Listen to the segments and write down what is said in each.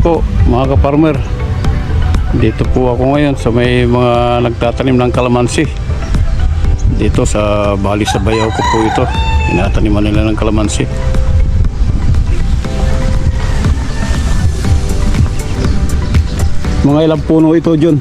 po mga ka-farmer. Dito po ako ngayon sa may mga nagtatanim ng kalamansi. Dito sa Bali sa Bayaw ko po ito. Tinataniman nila ng kalamansi. Mga ilang puno ito, John?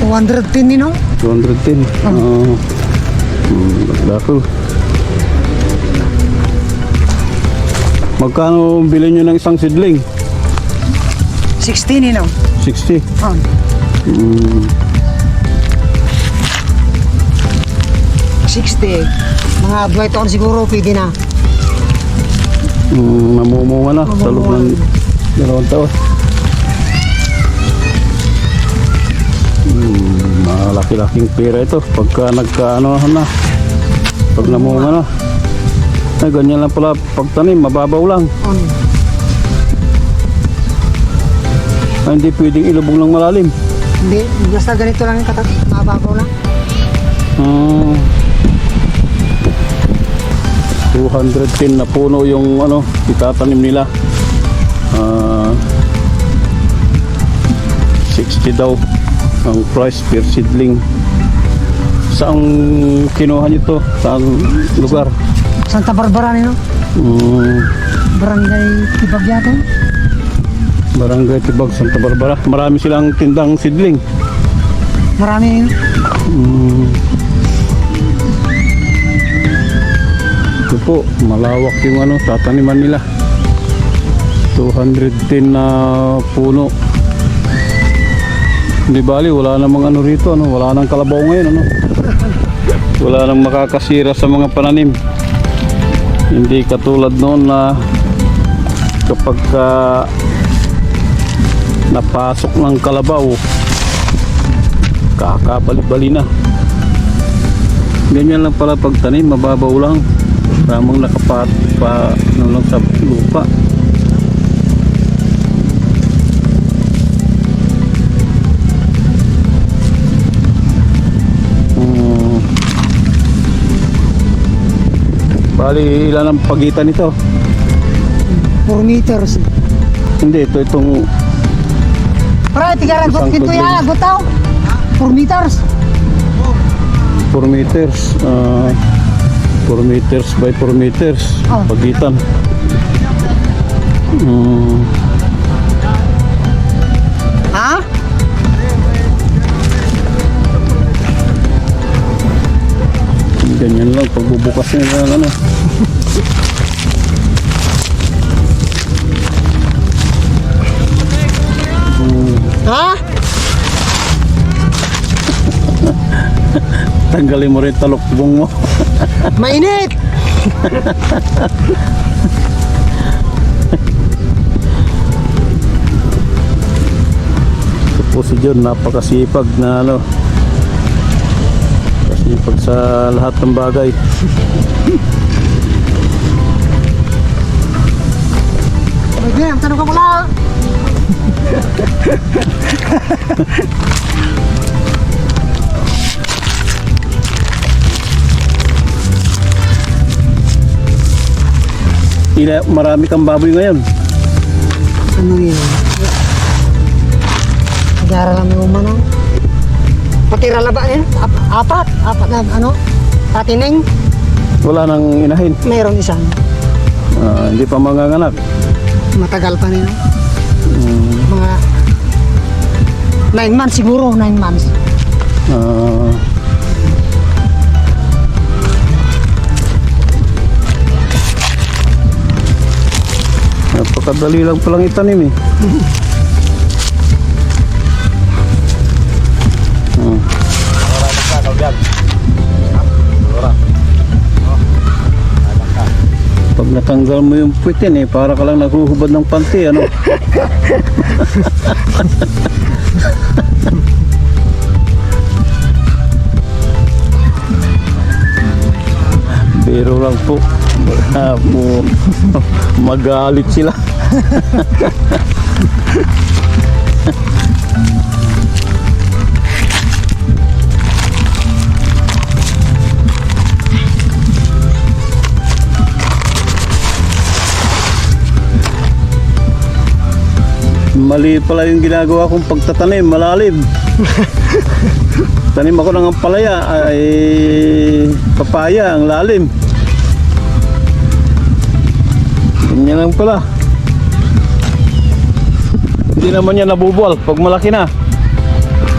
210 ni no? 210. Oo. Hmm, dako. Magkano bilhin nyo ng isang seedling? 60 ni no? 60. Oh. Mm, 60. Mga buhay taon siguro pwede na. mm, namumunga na sa loob ng dalawang taon. Mm, malaki-laking pera ito pagka nagkaano na. Pag namunga na. Ay, ganyan lang pala pagtanim, mababaw lang. On. Ay, hindi pwedeng ilubog ng malalim. Hindi, basta ganito lang yung katat. Mababaw lang. Ah. 210 na puno yung ano, itatanim nila. Ah. 60 daw ang price per seedling. Saan kinuha nyo to? Saan lugar? Santa Barbara ni no? Mm, Barangay Tibag yata. Barangay Tibag, Santa Barbara. Marami silang tindang seedling. Marami? Mm. Ito po, malawak yung ano, tataniman nila. 210 na puno. Hindi bali, wala namang ano rito, ano, wala nang kalabaw ngayon, ano. Wala nang makakasira sa mga pananim. Hindi katulad noon na kapag ka napasok ng kalabaw, kakabali-bali na. Ganyan lang pala pagtanim, mababaw lang. Tamang nakapat pa ano lang sa lupa. Hmm. Bali, ilan ang pagitan nito? 4 meters. Hindi, ito itong Isang kinto tudling. ya, gutaw. 4 meters. 4 meters. ah, 4 meters by 4 meters. Oh. Pagitan. Hmm. Ha? Ganyan lang, pagbubukas nila ano. Tanggalin mo rin talukbong mo. Mainit. Ito po si John, napakasipag na ano. Kasipag sa lahat ng bagay. Pwede, ang tanong ka mula. Ila, marami kang baboy ngayon. Ano yun? Lang yung umano. Patira laba yan. Ap- apat. Apat na ano. Tatineng. Wala nang inahin. Mayroon isang. Ah, hindi pa manganganak. Matagal pa nila. Hmm, Mga 9 months siguro. 9 months. ah, napakadali lang palang itanim eh. Hmm. Pag natanggal mo yung puwit yan eh, para ka lang naghuhubad ng panty, ano? Biro lang po. Baka po magalit sila. mali pala yung ginagawa kong pagtatanim, malalim. Tanim ako ng palaya ay papaya, ang lalim. Ganyan lang pala. Hindi naman yan nabubuwal pag malaki na.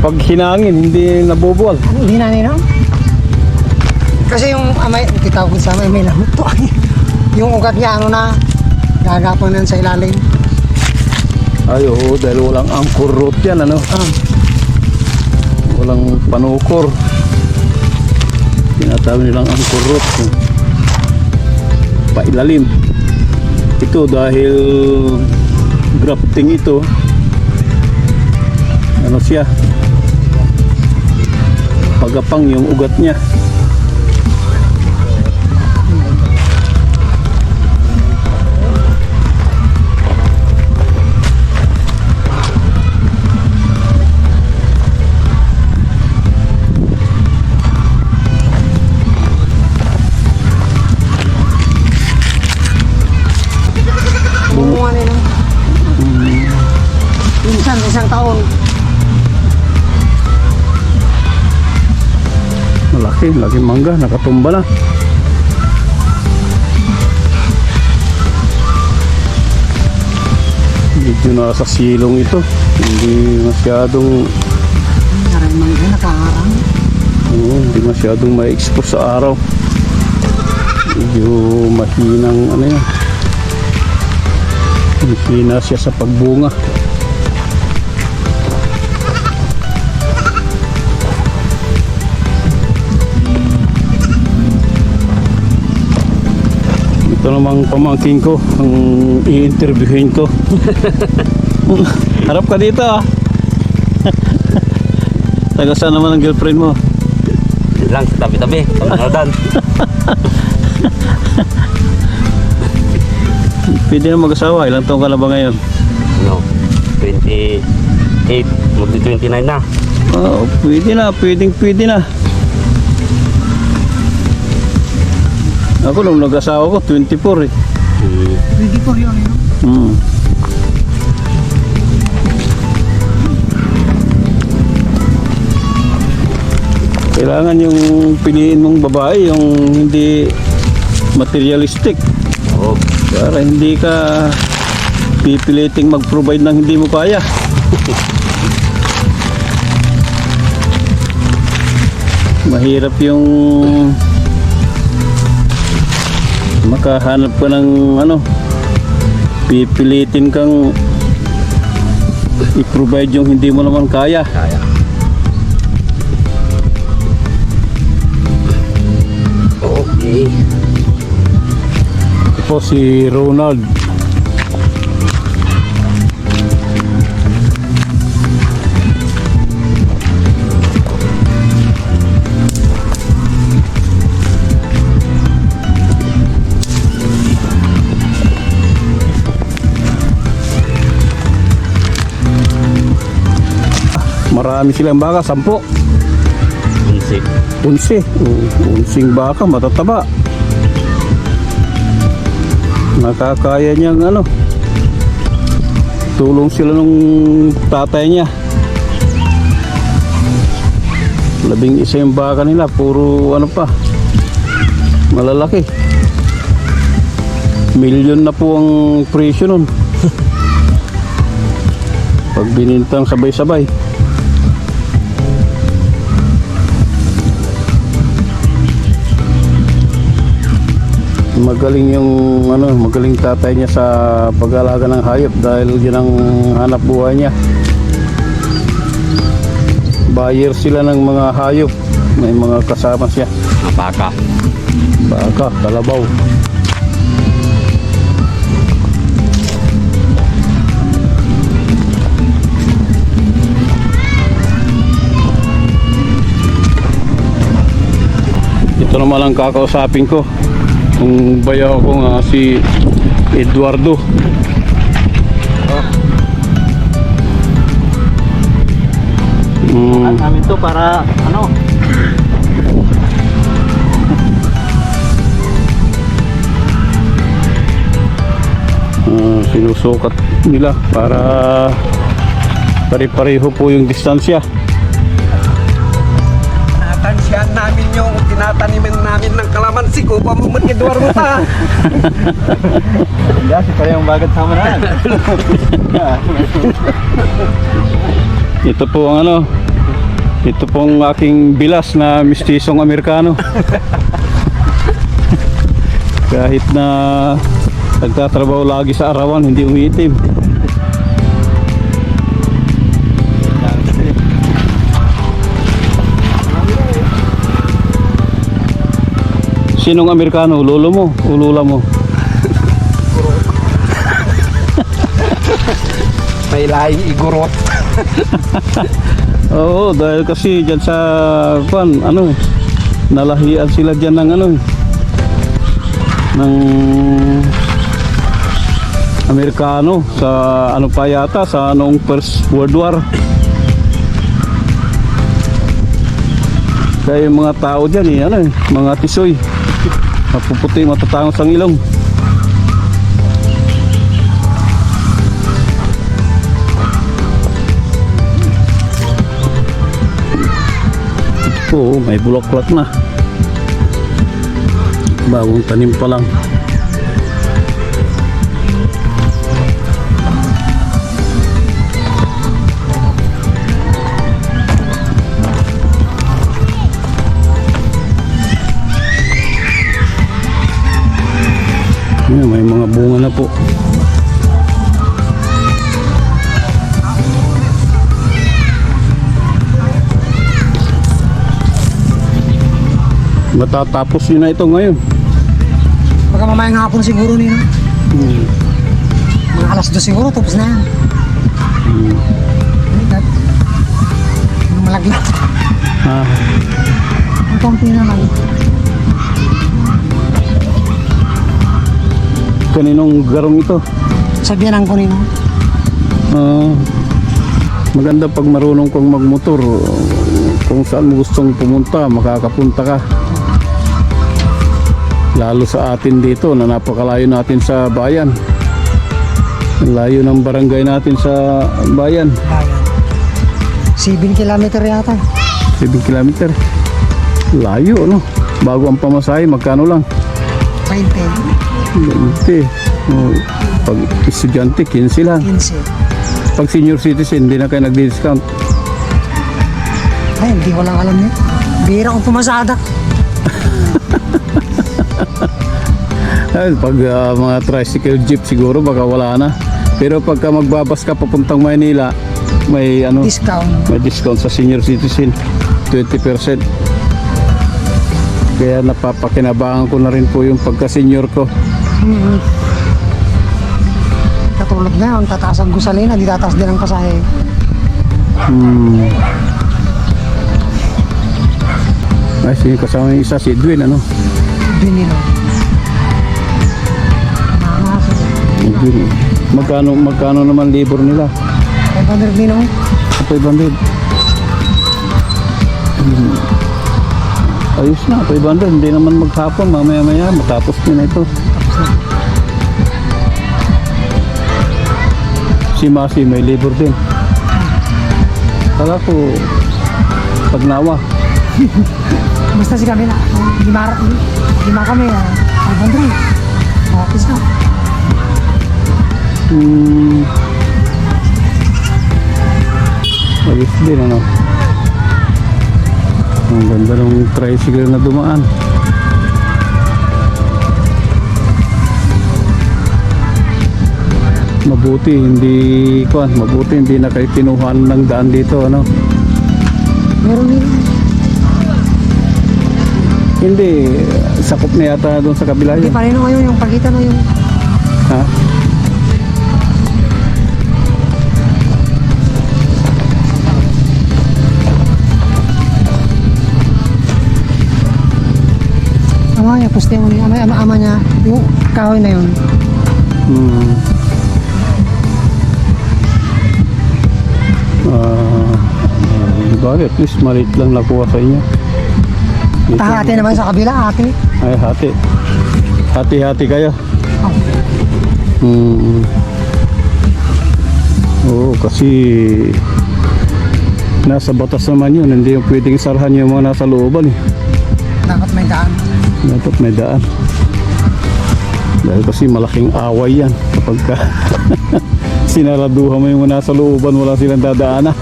Pag hinangin, hindi nabubuwal. Ano, hindi na nino? Kasi yung amay, ko sa amay, may lamot to. yung ugat niya, ano na, gagapon na sa ilalim. Ay, oo, dahil walang anchor root yan, ano? Ah, Walang panukor. Tinatawag nilang anchor root. yung Pailalim. Ito dahil grafting ito. Ano siya? Pagapang yung ugat niya. Malaki, laki mangga, nakatumba na. Medyo nasa silong ito. Hindi masyadong Naray mangga, nakaharang. Oo, hindi masyadong ma-expose sa araw. Medyo mahinang ano yan. Mahina siya sa pagbunga. Ito namang pamangking ko, ang i-interviewin ko. Harap ka dito ah. Taga saan naman ang girlfriend mo? Lang sa tabi-tabi. Panonodan. Pwede na mag-asawa. Ilang taong ka na ba ngayon? Ano? 28. Magdi-29 na. Oo, pwede na. Pwedeng pwede na. Ako nung nag-asawa ko, 24 eh. Hmm. Hindi po yun, yun. Hmm. Kailangan yung piliin mong babae, yung hindi materialistic. Oo. Para hindi ka pipiliting mag-provide ng hindi mo kaya. Mahirap yung makahanap ka ng ano pipilitin kang i-provide yung hindi mo naman kaya. Kaya. Okay. Ito po si Ronald. Marami silang baka, sampo. Unsik. Unsi. Uh, Unsing baka, matataba. Nakakaya niyang ano. Tulong sila nung tatay niya. Labing isa yung baka nila, puro ano pa. Malalaki. Milyon na po ang presyo nun. Pag binintang sabay-sabay. Magaling yung ano magaling tatay niya sa pag-alaga ng hayop dahil yun ang hanap buhay niya. Buyer sila ng mga hayop. May mga kasama siya. Baka. baka, kalabaw. Ito naman ang kakausapin ko kung bayaw ko nga si Eduardo Mm, namin to para ano? ah, sinusukat nila para Pare-pareho po yung distansya. Natansyahan namin yung tinataniman namin ng kalamansi ko. Pamumot ni Duar mo ta. Hindi, si pare yung bagat sama na. Ito po ang ano, ito pong aking bilas na mistisong Amerikano. Kahit na nagtatrabaho lagi sa arawan, hindi umiitim. Sinong Amerikano? Lolo mo? O mo? May laing igurot. Oo, dahil kasi dyan sa kwan, ano, nalahian sila dyan ng ano, ng Amerikano sa ano pa yata sa noong First World War. Kaya yung mga tao dyan eh, ano eh, mga tisoy. Mapuputi, matatangos ang ilong. Oo, may bulaklak na. Bagong tanim pa lang. Ayan, may mga bunga na po. Matatapos yun na ito ngayon. Baka mamayang hapon siguro nino. Hmm. Mga alas 2 siguro, tapos na yan. Hmm. Malaglat. Ah, Ang konti naman. Kaninong garong ito? Sabihan ko nino. Ah, maganda pag marunong kang magmotor. Kung saan mo gustong pumunta, makakapunta ka. Lalo sa atin dito na napakalayo natin sa bayan. Layo ng barangay natin sa bayan. Bayan. 7 kilometer yata. 7 kilometer. Layo, no? Bago ang pamasahe, magkano lang? 20, Hindi. Oh, pag estudyante, 15 lang. 15. Pag senior citizen, hindi na kayo nag-discount. Ay, hindi ko lang alam yun. Bira kong pumasada. Ay, pag ah, mga tricycle jeep siguro baka wala na. Pero pagka magbabas ka papuntang Maynila, may ano, Discount. may discount sa senior citizen, 20%. Kaya napapakinabangan ko na rin po yung pagka-senior ko. Mm-hmm. Katulad na, ang tataas ang gusalina, di tataas din ang pasahe. Hmm. Ay, sino kasama yung isa? Si Edwin, ano? Binilo. Nakakasa. Edwin. Magkano, magkano naman libor nila? 500 din ako. Apoy bandid. Hmm. Ayos na, apoy bandid. Hindi naman maghapon, mamaya maya, matapos din na ito. Si Masi may libor din. Kala ko, pagnawa. Basta si kami na, lima, lima kami, ah, 500. Okay sa. Hmm. Ayos din, ano? Ang ganda ng tricycle na dumaan. Mabuti hindi kuan, mabuti hindi na kayo kinuhaan ng daan dito, ano? Meron din. Hindi sakop na yata doon sa kabila Hindi yun. pa rin ngayon yung pagitan mo yung Ha? ama niya, puste mo niya, ama, ama, ama niya, yung kahoy na yun. Hmm. Bagay, at least maliit lang nakuha sa inyo. Dito, Tahati naman sa kabila, ate. Ay, hati. Hati-hati kayo. Oh. Hmm. Oo, kasi Nasa batas naman yun, hindi yung pwedeng sarhan yung mga nasa looban eh. Dapat may daan. Dapat may daan. Dahil kasi malaking away yan kapag ka sinaraduhan mo yung nasa looban, wala silang dadaanan.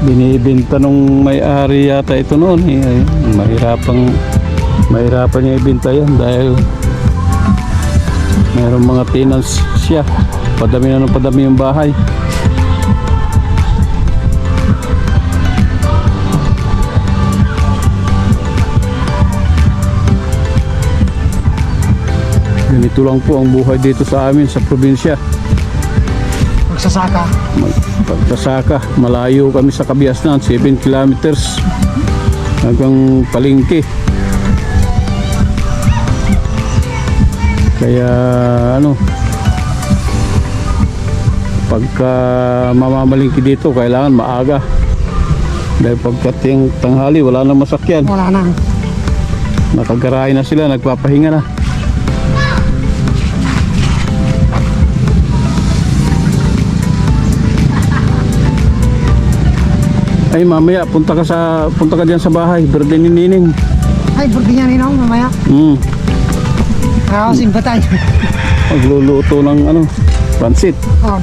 Binibenta nung may-ari yata ito noon eh. Ay, Mahirapang mahirapan niya ibenta yan dahil mayroong mga tenants siya. Padami na ng padami yung bahay. Ganito lang po ang buhay dito sa amin sa probinsya. Magsasaka. Mag- Pagkasaka, malayo kami sa Kabiasnan, 7 kilometers hanggang Palengke. Kaya ano, pagka mamamalingki dito, kailangan maaga. Dahil pagkating tanghali, wala nang masakyan. Wala na. Nakagarahe na sila, nagpapahinga na. Ay mamaya punta ka sa punta ka diyan sa bahay, birthday ni Nining. Ay, burdi niya ninong mamaya. Ako simpa tayo. Magluluto ng ano, pansit. oh,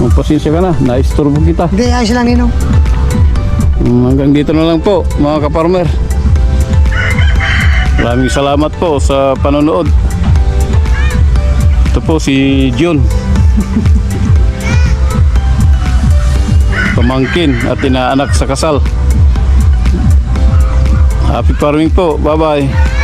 Magpasensya ka na, naistorbo kita. hindi, ayos lang ninong. Mm, Hanggang dito na lang po, mga kaparmer. Maraming salamat po sa panonood. Ito po si Jun. Pamangkin at inaanak sa kasal. Happy farming po. Bye-bye.